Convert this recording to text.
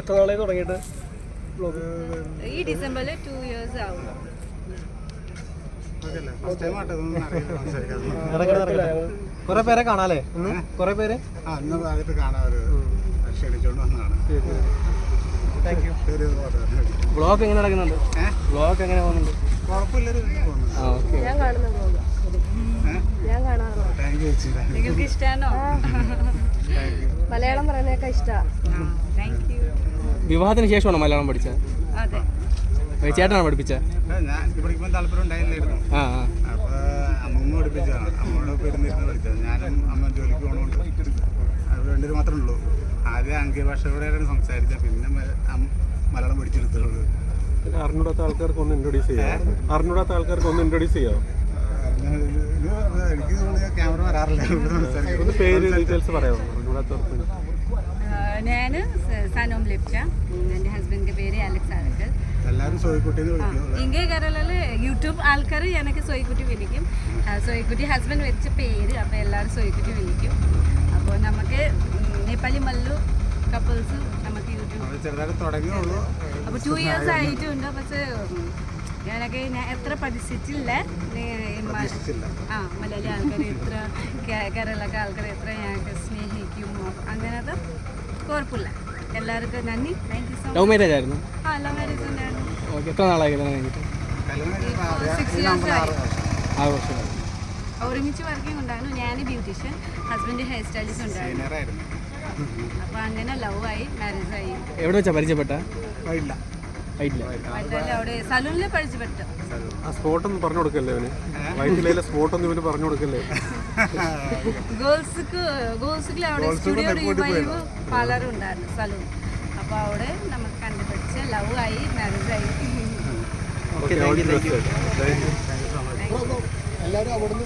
എത്ര നാളെ തുടങ്ങിയിട്ട് ബ്ലോഗ് ഈ ഡിസംബറിൽ ടു ഇയേഴ്സ് ആവും. കുറെ പേരെ കാണാല്ലേ? ഇന്ന് കുറെ പേര്? അന്ന് ഭാഗത്ത് ക്ഷണിച്ചോണ്ട് വന്നതാണ്. ബ്ലോഗ് എങ്ങനെ നടക്കുന്നുണ്ട്? ബ്ലോഗ് എങ്ങനെ പോകുന്നുണ്ട്? ഞാൻ കാണുന്ന ബ്ലോഗ് ഞാൻ കാണാറുള്ള താങ്ക് യു ചേച്ചി നിങ്ങൾക്ക് ഇഷ്ടാണോ മലയാളം പറയുന്നതൊക്കെ ഇഷ്ടമാണ് വിവാഹത്തിന് ശേഷമാണോ മലയാളം പഠിച്ചത് അതെ. ചേട്ടനാണ് ഇത് പഠിക്കുമ്പോൾ താല്പര്യം ആ അപ്പോൾ അമ്മമ്മ പഠിപ്പിച്ചതാണ് അമ്മയോട് ഒപ്പം ഇരുന്നിരുന്ന് പഠിച്ചത്. ഞാനും അമ്മ ജോലിക്ക് പോകണോണ്ട് അത് വേണ്ടത് മാത്രമേ ഉള്ളൂ. ആദ്യം ആംഗ്യ ഭാഷയോടെയാണ് സംസാരിച്ചത്. പിന്നെ മലയാളം പഠിച്ചെടുത്തുള്ളൂ അറിഞ്ഞൂടാത്ത ആൾക്കാർക്ക് ഒന്ന് ഇൻട്രൊഡ്യൂസ് ചെയ്യാം അറിഞ്ഞൂടാത്ത ആൾക്കാർക്ക് ഒന്ന് ഇൻട്രൊഡ്യൂസ് ചെയ്യാം അങ്ങനെ ഇത് ഇത് എനിക്ക് തോന്നുന്നത് ക്യാമറ വരാറില്ല. ഇവിടെ സംസാരിക്കും ഒന്ന് പേര് ഡീറ്റെയിൽസ് പറയാമോ? അറിഞ്ഞൂടാത്തവർക്ക് ഞാൻ സനോം ലിപ്ച എന്റെ ഹസ്ബൻഡിന്റെ പേര് അലക്സ് ആലക്കൽ എല്ലാവരും സോയിക്കുട്ടീന്ന് വിളിക്കും കേരളയിൽ യൂട്യൂബ് ആൾക്കാർ എനിക്ക് സോയിക്കുട്ടി വിളിക്കും. സോയിക്കുട്ടി ഹസ്ബൻഡ് വെച്ച പേര് അപ്പോൾ എല്ലാവരും സോയിക്കുട്ടി വിളിക്കും. അപ്പോൾ നമുക്ക് നേപ്പാളി മല്ലു കപ്പിൾസ് നമുക്ക് യൂട്യൂബ് അപ്പോൾ ടു ഇയേഴ്സ് ആയിട്ടുണ്ട്. പക്ഷേ ഞാനൊക്കെ ഞാൻ എത്ര പഠിച്ചിട്ടില്ല. ആ മലയാളി ആൾക്കാർ എത്ര കേരളക്കാർ ആൾക്കാർ എത്ര ഞങ്ങൾക്ക് സ്നേഹിക്കും അങ്ങനത്തെ കുഴപ്പമില്ല. എല്ലാവർക്കും നന്ദി. Thank you so love much marriage ആയിരുന്നു? ആ ലവ് മാരേജ് ഉണ്ടായിരുന്നു ഓക്കെ എത്ര നാളായി കല്യാണം കഴിഞ്ഞിട്ട്? ആറ് ആയി. വർഷം ആറ് വർഷം ഒരുമിച്ച് വർക്കിംഗ് ഉണ്ടായിരുന്നു. ഞാൻ ബ്യൂട്ടീഷ്യൻ ഹസ്ബൻഡ് ഹെയർ സ്റ്റൈലിസ്റ്റ് ഉണ്ടായിരുന്നു. അപ്പൊ അപ്പോൾ അങ്ങനെ ലവ് ആയി മാരേജ് ആയി. എവിടെ വെച്ചാ പരിചയപ്പെട്ട? ആ സ്പോട്ട് ഒന്ന് പറഞ്ഞു കൊടുക്കല്ലേ അവന്? വൈറ്റിലെ സ്പോട്ട് ഒന്ന് ഇവന് പറഞ്ഞു കൊടുക്കല്ലേ? ഗേൾസ്ക്ക് ഗേൾസ്ക്ക് അവിടെ സ്റ്റുഡിയോ റിവൈവ് പലരും ഉണ്ടായിരുന്നു സലൂൺ. അപ്പോൾ അവിടെ നമുക്ക് കണ്ടുപിടിച്ച് ലവ് ആയി മാരേജ് ആയി. എല്ലാവരും അവിടെ ദി